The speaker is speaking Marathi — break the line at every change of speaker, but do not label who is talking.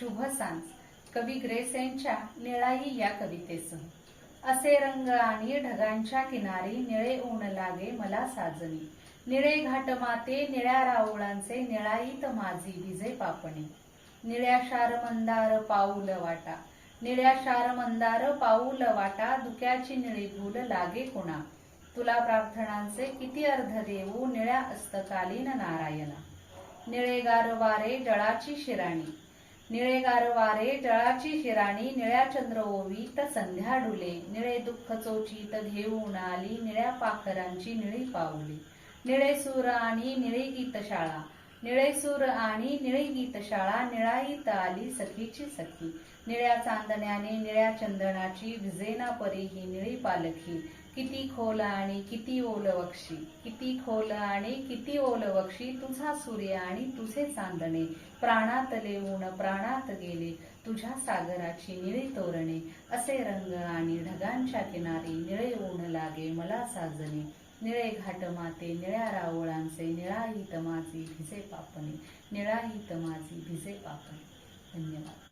शुभ सांज. कवी ग्रेस यांच्या निळाई या कवितेसह. असे रंग आणि ढगांच्या किनारी निळे ऊन लागे मला साजनी. निळे घाट माते निळ्या रावळांचे निळाईत माझी विजे पापणे. निळ्या शार मंदार पाऊल वाटा. निळ्या शार मंदार पाऊल वाटा दुक्याची निळी भूल लागे कुणा. तुला प्रार्थनांचे किती अर्ध देऊ निळ्या अस्तकालीन नारायणा. निळेगार वारे जळाची शिराणी. निळेगार वारे जळाची शिराणी निळ्या चंद्र ओवीत संध्या डुले. निळे दुःख चोचीत घेऊन आली निळ्या पाखरांची निळी पाऊली. निळे सूर आणि निळी गीतशाळा. निळे सूर आणि निळी गीतशाळा निळाईत आली सखीची सखी. निळ्या चांदण्याने निळ्या चंदनाची विजेना परी ही निळी पालखी. किती खोल आणि किती ओलवक्षी किती खोल आणि किती ओलवक्षी तुझा सूर्य आणि तुझे चांदणे. प्राणातले ऊन प्राणात गेले. तुझ्या सागराची निळी तोरणे. असे रंग आणि ढगांच्या किनारी निळे ऊन लागे मला साजणे. निळे घाट माते निळ्या रावळांचे निळाईत माझी भिजे पापणे निळाईत माझी भिजे पापणे. धन्यवाद.